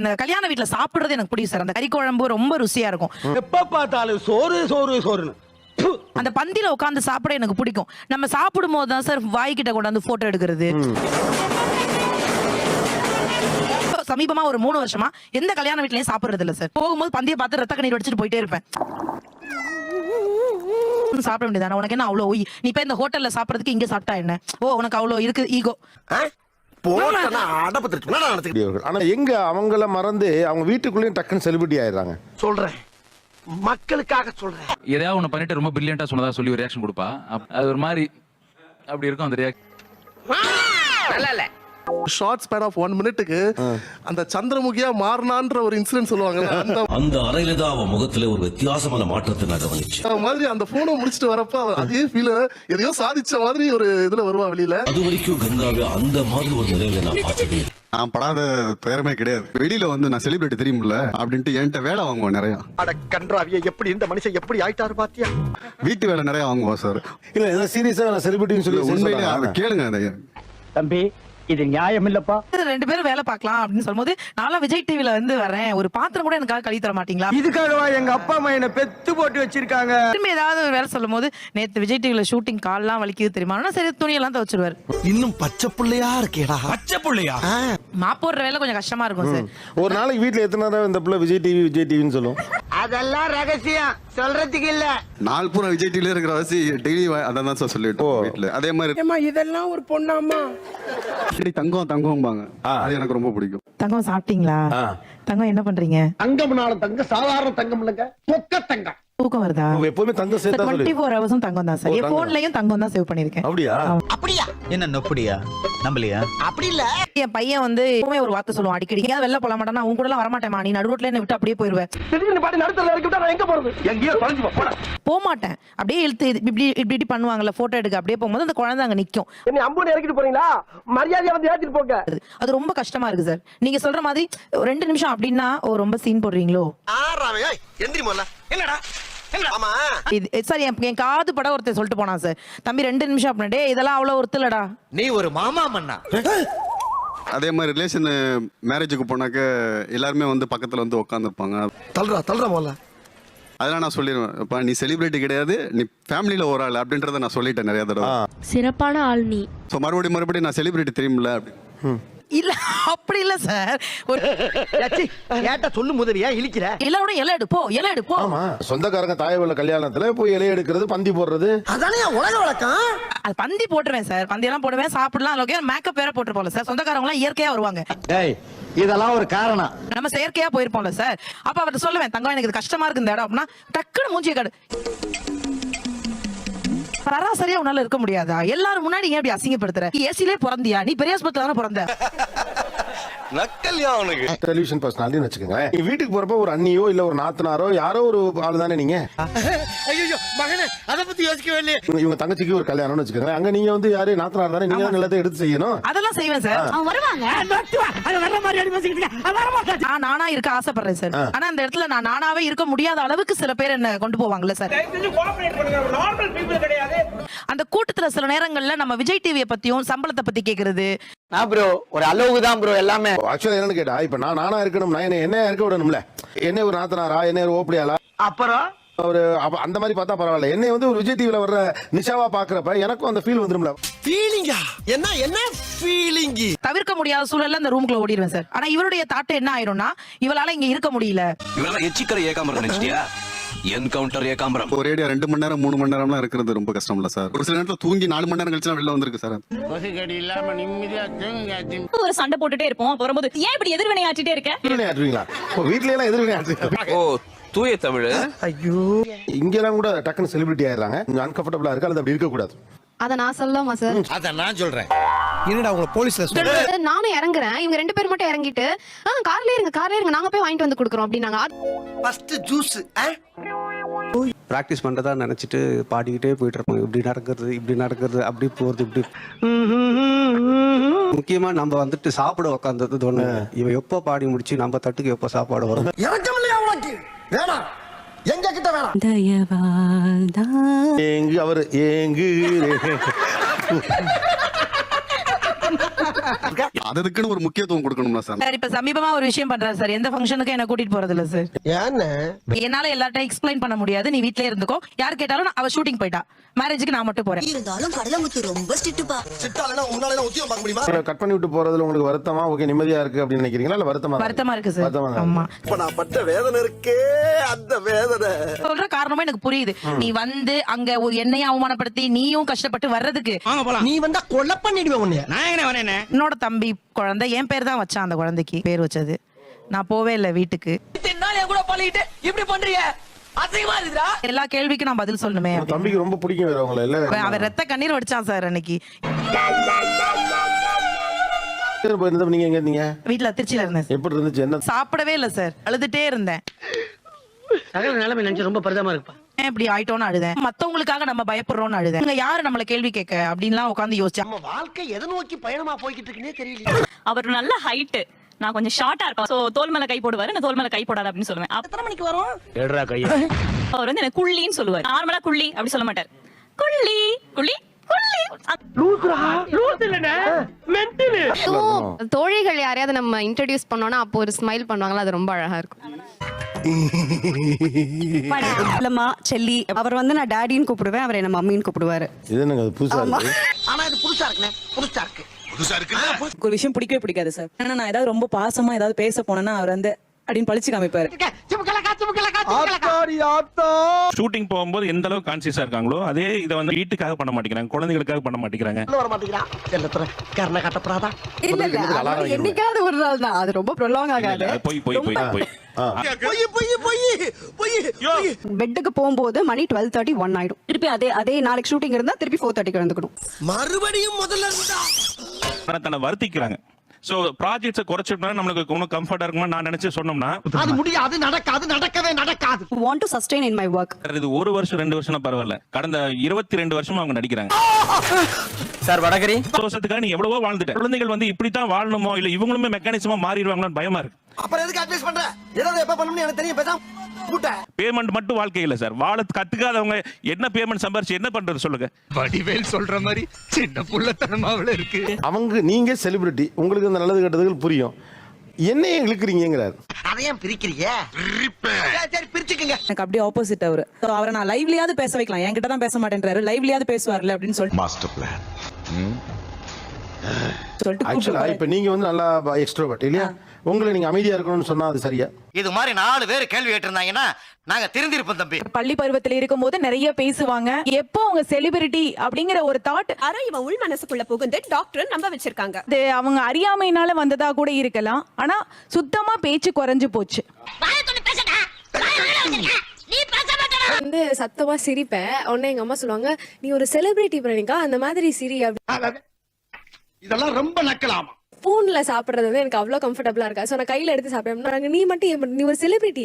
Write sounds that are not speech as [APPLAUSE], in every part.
இந்த கல்யாண வீட்ல சாப்பிடுறது எனக்கு பிடிக்கும் சார். அந்த கறி குழம்பு ரொம்ப ருசியா இருக்கும். எப்ப பார்த்தாலும் சோறு சோறு சோறுன்னு. ப்பு. அந்த பந்தில உட்காந்து சாப்பிட எனக்கு பிடிக்கும். நம்ம சாப்பிடும் போது தான் சார் வாய்க்கிட்ட கொண்டாந்து போட்டோ எடுக்கிறது. சமீபமா ஒரு மூணு வருஷமா எந்த கல்யாண வீட்லயும் சாப்பிடுறது இல்ல சார் போகும்போது பந்திய பார்த்து ரத்த கண்ணீர் வடிச்சிட்டு போயிட்டே இருப்பேன். சாப்பிட வேண்டியதானே? உனக்கு என்ன அவ்வளோ ஒய் நீ இப்ப இந்த ஹோட்டல்ல சாப்பிடுறதுக்கு இங்க சாப்பிட்டா என்ன? ஓ உனக்கு அவ்வளோ இருக்கு ஈகோ. ஆனா எங்க அவங்கள மறந்து அவங்க வீட்டுக்குள்ளேயும் டக்குன்னு செலிபிரிட்டி ஆயிடுறாங்க. சொல்றேன். மக்களுக்காக சொல்றேன். எதையாவது ஒன்று பண்ணிட்டு ரொம்ப பிரில்லியண்டா சொன்னதா சொல்லி ஒரு ரியாக்ஷன் கொடுப்பா. அது ஒரு மாதிரி அப்படி இருக்கும் அந்த react short span of one மினிட்டுக்கு அந்த சந்திரமுகியா மாறினான்ற ஒரு இன்சிடென்ட் சொல்லுவாங்க அந்த [LAUGHS] அந்த அறையில தான் அவன் முகத்துல ஒரு வித்தியாசமான மாற்றத்தை நான் கவனிச்சேன் மாதிரி அந்த போனை முடிச்சிட்டு வரப்ப அதே ஃபீல எதையோ சாதிச்ச மாதிரி ஒரு இதுல வருவா வெளியில. அது வரைக்கும் கங்காவை அந்த மாதிரி ஒரு நிலையில நான் பார்த்ததே. நான் படாத பெயரமே கிடையாது. வெளியில வந்து நான் செலிபிரிட்டி தெரியுமில்ல அப்படின்ட்டு என்கிட்ட வேலை வாங்குவோம் நிறைய. அட கன்றாவிய எப்படி இந்த மனுஷன் எப்படி ஆயிட்டாரு பாத்தியா? வீட்டு வேலை நிறைய வாங்குவோம் சார். இல்ல சீரியஸா செலிபிரிட்டின்னு சொல்லி. அதை கேளுங்க அதை தம்பி இது நியாயம் இல்லப்பா ரெண்டு பேரும் வேலை பார்க்கலாம் அப்படின்னு சொல்லும்போது நான்லாம் விஜய் டிவில வந்து வரேன் ஒரு பாத்திரம் கூட எனக்காக கழுவி தர மாட்டீங்களா? இதுக்காகவா எங்க அப்பா அம்மா என்ன பெத்து போட்டு வச்சிருக்காங்க? திரும்ப ஏதாவது ஒரு வேலை சொல்லும் போது நேத்து விஜய் டிவில ஷூட்டிங் கால்லாம் வலிக்குது தெரியுமா? ஆனா சரி துணியெல்லாம் துவச்சிருவாரு. இன்னும் பச்சை புள்ளையா இருக்கேடா. பச்சை புள்ளையா? மாப்போடுற வேலை கொஞ்சம் கஷ்டமா இருக்கும் சார் ஒரு நாளைக்கு வீட்ல எத்தனை தடவை இந்த பிள்ளை விஜய் டிவி விஜய் டிவின்னு சொல்லும்? அதெல்லாம் ரகசியம். சொல்றதுக்கு இல்ல. நாள் பூரா விஜய் டிவில இருக்கிற வசி டெய்லி அதான் தான் சார் சொல்லிட்டு வீட்டுல அதே மாதிரி ஏமா இதெல்லாம் ஒரு பொண்ணாமா அடிக்கடி தங்கம் தங்கம்பாங்க. அது எனக்கு ரொம்ப பிடிக்கும். தங்கம் சாப்பிட்டீங்களா? தங்கம் என்ன பண்றீங்க? தங்கம்னால தங்க சாதாரண தங்கம் இல்லைங்க. சொக்க தங்கம் தூக்கம் வருதா? எப்பவுமே தங்கம் சேர்த்தா சொல்லி. டுவெண்ட்டி ஃபோர் ஹவர்ஸும் தங்கம் தான் சார் என். போன்லயும் தங்கம் தான் சேவ் பண்ணிருக்கேன் அப்படியா? அப்படியா? என்ன நொப்படியா? நம்பலையா? அப்படி இல்ல. என் பையன் வந்து எப்பவுமே ஒரு வார்த்தை சொல்லுவான் அடிக்கடி எங்கேயாவது வெளில போல மாட்டானா உன் கூட எல்லாம் வரமாட்டேமா நீ நடுரோட்ல என்ன விட்டு அப்படியே போயிருவேன் திடீர்னு பாடி நடுத்தல இறக்கி விட்டா நான் எங்க போறது? எங்கேயோ தொலைஞ்சு போ, போடா. போக மாட்டேன் அப்படியே இழுத்து இது இப்படி இப்படி இப்படி பண்ணுவாங்கல்ல போட்டோ எடுக்க. அப்படியே போகும்போது அந்த குழந்தை அங்க நிக்கும். என்ன அம்பூன்னு இறக்கிட்டு போறீங்களா மரியாதையா வந்து ஏத்திட்டு போங்க. அது ரொம்ப கஷ்டமா இருக்கு சார் நீங்க சொல்ற மாதிரி ஒரு ரெண்டு நிமிஷம் அப்படின்னா ரொம்ப சீன் போடுறீங்களோ? என்னடா? இது சார் என் என் காது பட ஒருத்தர் சொல்லிட்டு போனான் சார். தம்பி ரெண்டு நிமிஷம் அப்படின்னா டேய் இதெல்லாம் அவ்வளவு ஒருத்தலடா. நீ ஒரு மாமா மன்னா. அதே மாதிரி ரிலேஷன் மேரேஜுக்கு போனாக்க எல்லாருமே வந்து பக்கத்துல வந்து உட்காந்துருப்பாங்க தள்ளுறா தள்ளுறா முதல்ல. அதெல்லாம் நான் சொல்லிடுவேன். இப்ப நீ செலிபிரிட்டி கிடையாது நீ ஃபேமிலியில ஒரு ஆள் அப்படின்றத நான் சொல்லிட்டேன் நிறைய தடவை. சிறப்பான ஆள் நீ. ஸோ மறுபடியும் மறுபடியும் நான் செலிபிரிட்டி தெரியுமில்ல அப்படி இல்ல அப்படி இல்ல சார். ஒரு ஏட்டா சொல்லு முதலியா இழிக்கிற? எல்லாரோட இலை எடுப்போ இலை எடுப்போ ஆமா. சொந்தக்காரங்க தாயவள்ள கல்யாணத்துல போய் இலைய எடுக்கிறது பந்தி போடுறது. அதானே உலக வழக்கம்? அது பந்தி போட்டுருவேன் சார். பந்தி எல்லாம் போடுவேன் சாப்பிடலாம். ஓகே மேக்கப் வேற போட்டு போல சார். சொந்தக்காரங்க எல்லாம் இயற்கையா வருவாங்க. டேய் இதெல்லாம் ஒரு காரணம். நம்ம செயற்கையா போயிருப்போம்ல சார். அப்ப அவர்ட்ட சொல்லுவேன் தங்கம் எனக்கு கஷ்டமா இருக்கு இந்த இடம். அப்படின்னா டக்குன்னு மூஞ்சிய காடு சராசரியா உன்னால இருக்க முடியாதா? எல்லாரும் முன்னாடி ஏன் அப்படி அசிங்கப்படுத்துற? ஏசிலே பிறந்தியா? நீ பெரியாஸ்பத்திரி தானே பிறந்த? நக்கல்யா அவனுக்கு. டெலிவிஷன் பர்சனாலிட்டின்னு வச்சுக்கோங்க. வீட்டுக்கு போறப்ப ஒரு அண்ணியோ இல்ல ஒரு நாத்தனாரோ யாரோ ஒரு ஆளு தானே நீங்க? ஐயோ மகனே அத பத்தி யோசிக்கவே இல்லையே. இவங்க- தங்கச்சிக்கு ஒரு கல்யாணம்னு வச்சுக்கோங்க. அங்க நீங்க வந்து யாரு? நாத்தனார் தானே? நீங்க எல்லாத்தையும் எடுத்து செய்யணும். அதெல்லாம் செய்வேன் சார். நான் நானா இருக்க ஆசைப்படுறேன் சார். ஆனா அந்த இடத்துல நான் நானாவே இருக்க முடியாத அளவுக்கு சில பேர் என்ன கொண்டு போவாங்கல்ல சார். அந்த கூட்டத்துல சில நேரங்கள்ல நம்ம விஜய் டிவியை பத்தியும் சம்பளத்தை பத்தி கேக்குறது நான் ப்ரோ ஒரு அளவுக்கு தான் ப்ரோ எல்லாமே. ஆக்சுவலா என்னன்னு கேட்டா இப்ப நான் நானா இருக்கணும்னா என்ன என்ன இருக்க விடணும்ல? என்ன ஒரு நாத்தனாரா என்ன ஒரு ஓப்படியாளா? அப்புறம்? ஒரு அப்ப அந்த மாதிரி பார்த்தா பரவாயில்ல. என்னை வந்து ஒரு விஜய் டிவில வர்ற நிஷாவா பாக்குறப்ப எனக்கும் அந்த ஃபீல் வந்துரும்ல. ஃபீலிங்கா என்ன என்ன ஃபீலிங் தவிர்க்க முடியாத சூழல்ல அந்த ரூம்குள்ள ஓடிடுவேன் சார் ஆனா இவருடைய தாட்டு என்ன ஆயிரும்னா இவளால இங்க இருக்க முடியல. இவெல்லாம் எச்சிக்கரை ஏகாம்பரம் நினைச்சிட்டியா? என்கவுண்டர் ஏகாம்பரம். ஒரேடியா ரெண்டு மணி நேரம் மூணு மணி நேரம்லாம் இருக்கிறது ரொம்ப கஷ்டம் இல்ல சார். ஒரு சில நேரத்துல தூங்கி நாலு மணி நேரம் கழிச்சு வெளில வந்திருக்கு சார். ஒரு சண்டை போட்டுட்டே இருப்போம். அப்ப வரும்போது ஏன் இப்படி எதிர்வினை ஆற்றிட்டே இருக்க? எதிர்வினை ஆற்றுவீங்களா? இப்போ வீட்ல எல்லாம் எதிர்வினை ஆற்றுவீங்க ஓ தூய தமிழ். ஐயோ. இங்கெல்லாம் கூட டக்குன்னு செலிபிரிட்டி ஆயிடுறாங்க. அன்கம்ஃபர்டபுளா இருக்கு? அது அப்படி இருக்கக்கூடாது? அத நான் சொல்லலாமா சார் அத நான் சொல்றேன். என்னடா உங்களை போலீஸ்ல நானும் இறங்குறேன். இவங்க ரெண்டு பேர் மட்டும் இறங்கிட்டு ஆ கார்லயே இருங்க கார்லயே இருங்க நாங்க போய் வாங்கிட்டு வந்து கொடுக்குறோம் அப்படின்னாங்க. ஃபர்ஸ்ட் ஜூஸ் பிராக்டிஸ் பண்றதா நினைச்சிட்டு பாடிக்கிட்டே போயிட்டு இருப்பாங்க இப்படி நடக்கிறது இப்படி நடக்கிறது அப்படி போறது இப்படி. முக்கியமா நம்ம வந்துட்டு சாப்பிட உட்காந்தது ஒண்ணு இவன் எப்போ பாடி முடிச்சு நம்ம தட்டுக்கு எப்போ சாப்பாடு வரும்? வேணாம். எங்க கிட்ட வேணாம் ஏங்கு அவர் ஏங்கு [LAUGHS] அதுக்குன்னு ஒரு முக்கியத்துவம் கொடுக்கணும்ல சார். சார் இப்ப சமீபமா ஒரு விஷயம் பண்றாரு சார். எந்த ஃபங்க்ஷனுக்கும் என்ன கூட்டிட்டு போறது இல்ல சார். ஏன்னு? என்னால எல்லார்ட்டையும் எக்ஸ்பிளைன் பண்ண முடியாது. நீ வீட்லயே இருந்துக்கோ. யார் கேட்டாலும் நான் அவ ஷூட்டிங் போயிட்டா. மேரேஜுக்கு நான் மட்டும் போறேன். இருந்தாலும் கடலமுத்து ரொம்ப ஸ்ட்ரிக்ட்டுப்பா. சிட்டாலனா உன்னால உத்தியோகம் பார்க்க முடியுமா? கட் பண்ணி விட்டு போறதுல உங்களுக்கு வருத்தமா? ஓகே நிம்மதியா இருக்கு அப்படின்னு நினைக்கிறீங்களா? இல்ல வருத்தமா இருக்கா? வருத்தமா இருக்கு சார். ஆமா. இப்ப நான் பட்ட வேதனை இருக்கே அந்த வேதனை. சொல்ற காரணமும் எனக்கு புரியுது. நீ வந்து அங்க ஒரு என்னையும் அவமானப்படுத்தி நீயும் கஷ்டப்பட்டு வர்றதுக்கு நீ வந்தா கொலை பண்ணிடுவேன் உன்னைய. நான் எங்க வரேனே என்னோட தம்பி குழந்தை என் பேர் தான் வச்சான் அந்த குழந்தைக்கு பேர் வச்சது. நான் போவே இல்லை வீட்டுக்கு. எல்லா கேள்விக்கும் நான் பதில் சொல்லணுமே. தம்பிக்கு ரொம்ப பிடிக்கும் அவன் ரத்த கண்ணீர் வடிச்சான் சார் அன்னைக்கு. நீங்க எங்க இருந்தீங்க? திருச்சியில இருந்தேன் சார். எப்படி இருந்துச்சு? என்ன? சாப்பிடவே இல்லை சார். அழுதுட்டே இருந்தேன். சகல நிலைமை நினைச்சு ரொம்ப பரிதமா இருப்பா இப்படி ஆயிட்டோம்னு அழுதேன்? மத்தவங்களுக்காக நம்ம பயப்படுறோம்னு அழுதேன். இங்க யாரு நம்மள கேள்வி கேட்க? அப்படின்லாம் உட்காந்து யோசிச்சா நம்ம வாழ்க்கை எதை நோக்கி பயணமா போய்கிட்டு இருக்குன்னே தெரியல. அவர் நல்ல ஹைட் நான் கொஞ்சம் ஷார்ட்டா இருப்பேன். சோ தோல் மேல கை போடுவாரு நான் தோல் மேல கை போடாது அப்படின்னு சொல்லுவேன். எத்தனை மணிக்கு வரும்? எடுறா கைய. அவர் வந்து எனக்கு குள்ளின்னு சொல்லுவார். நார்மலா குள்ளி அப்படி சொல்ல மாட்டார். குள்ளி குள்ளி குள்ளி. தோழிகள் யாரையாவது நம்ம இன்ட்ரடியூஸ் பண்ணோம்னா அப்போ ஒரு ஸ்மைல் பண்ணுவாங்களா? அது ரொம்ப அழகா இருக்கும். இல்லம்மா செல்லி அவர் வந்து நான் டாடின்னு கூப்பிடுவேன் அவர் என்ன மம்மின்னு கூப்பிடுவாரு. இது அது புதுசா இருக்கு? ஆனா இது புதுசா இருக்குண்ணே புதுசா இருக்கு. ஒரு விஷயம் பிடிக்கவே பிடிக்காது சார். ஏன்னா நான் ஏதாவது ரொம்ப பாசமா ஏதாவது பேச போனேன்னா அவர் வந்து அப்படின்னு பழிச்சு காமிப்பாரு. ஷூட்டிங் போகும்போது எந்த அளவுக்கு கான்சியஸா இருக்காங்களோ அதே இதை வந்து வீட்டுக்காக பண்ண மாட்டேங்கிறாங்க குழந்தைகளுக்காக பண்ண மாட்டேங்கிறாங்க. இல்ல இல்ல என்னைக்காவது ஒரு நாள் தான் அது ரொம்ப ப்ரொலாங் ஆகாது. பொய் பொய் பொய் பொய். பெட்டுக்கு போகும்போது மணி டுவெல் தேர்ட்டி ஒன் ஆயிடும். திருப்பி அதே அதே நாளைக்கு ஷூட்டிங் இருந்தா திருப்பி ஃபோர் தேர்ட்டிக்கு வந்துக்கணும் மறுபடியும் முதல்ல தன்னை வருத்திக்கிறாங்க. சோ ப்ராஜெக்ட்ஸை குறைச்சிட்டோம்னா நம்மளுக்கு இன்னும் கம்ஃபர்டா இருக்குமா? நான் நினைச்சு சொன்னோம்னா அது முடியாது நடக்காது நடக்கவே நடக்காது. Want to sustain in my work இது ஒரு வருஷம் ரெண்டு வருஷம் பரவாயில்ல. கடந்த இருபத்தி ரெண்டு வருஷமா அவங்க நடிக்கிறாங்க. சார் வடகரி. வருஷத்துக்காக நீ எவ்வளவோ வாழ்ந்துட்ட. குழந்தைகள் வந்து இப்படித்தான் வாழணுமோ இல்ல இவங்களுமே மெக்கானிசமா மாறிடுவாங்கன்னு பயமா இருக்கு. அப்புறம் எதுக்கு அட்வைஸ் பண்ற? ஏதாவது எப்ப பண்ணணும்னு எனக்கு தெரியும் பேசாம கூட்ட பேமெண்ட் மட்டும் வாழ்க்கை இல்ல சார் வாழ கத்துக்காதவங்க என்ன பேமெண்ட் சம்பாரிச்சு என்ன பண்றது சொல்லுங்க. வடிவேல் சொல்ற மாதிரி சின்ன புள்ளத்தனமாவில இருக்கு. அவங்க நீங்க செலிபிரிட்டி உங்களுக்கு இந்த நல்லது கெட்டதுகள் புரியும். என்னையே இழுக்கிறீங்கிறார் அதையும் பிரிக்கிறீங்க சரி, சரி பிரிச்சுக்குங்க. எனக்கு அப்படியே ஆப்போசிட் அவரு. அவரை நான் லைவ்லயாவது பேச வைக்கலாம். என்கிட்ட தான் பேச மாட்டேன்றாரு. லைவ்லயாவது பேசுவார்ல அப்படின்னு சொல்லிட்டு. மாஸ்டர் பிளான் சொல்லிட்டு ஆக்சுவலா இப்ப நீங்க வந்து நல்லா எக்ஸ்ட்ரோவர்ட் இல்லையா? உங்களை நீங்க அமைதியா இருக்கணும்னு சொன்னா அது சரியா? இது மாதிரி நாலு பேர் கேள்வி கேட்டிருந்தாங்கன்னா நாங்க திருந்திருப்போம் தம்பி. பள்ளி பருவத்துல இருக்கும்போது நிறைய பேசுவாங்க. எப்போ அவங்க செலிபிரிட்டி அப்படிங்கிற ஒரு தாட் அரை இவன் உள் மனசுக்குள்ள புகுந்து டாக்டர் நம்ப வச்சிருக்காங்க. அது அவங்க அறியாமையினால வந்ததா கூட இருக்கலாம். ஆனா சுத்தமா பேச்சு குறைஞ்சு போச்சு. வந்து சத்தமா சிரிப்பேன். உடனே எங்க அம்மா சொல்லுவாங்க நீ ஒரு செலிபிரிட்டி பிரணிக்கா அந்த மாதிரி சிரி அப்படி. இதெல்லாம் ரொம்ப நக்கலாமா? ஸ்பூன்ல சாப்பிடுறது வந்து எனக்கு அவ்வளவு கம்ஃபர்டபுளா இருக்கா? சோ நான் கையில எடுத்து சாப்பிட்டேன் நீ மட்டும் ஏன் நீ ஒரு செலிபிரிட்டி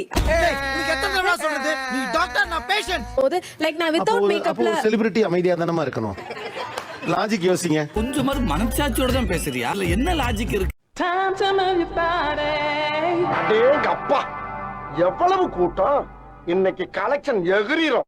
போது லைக் நான் வித்தவுட் மேக்கப்ல ஒரு செலிபிரிட்டி அமைதியா தானமா இருக்கணும்? லாஜிக் யோசிங்க. கொஞ்சம் மாதிரி மனசாட்சியோட தான் பேசுறியா? அதுல என்ன லாஜிக் இருக்கு? டேங்க அப்பா எவ்வளவு கூட்டம்? இன்னைக்கு கலெக்ஷன் எகிரிரும்.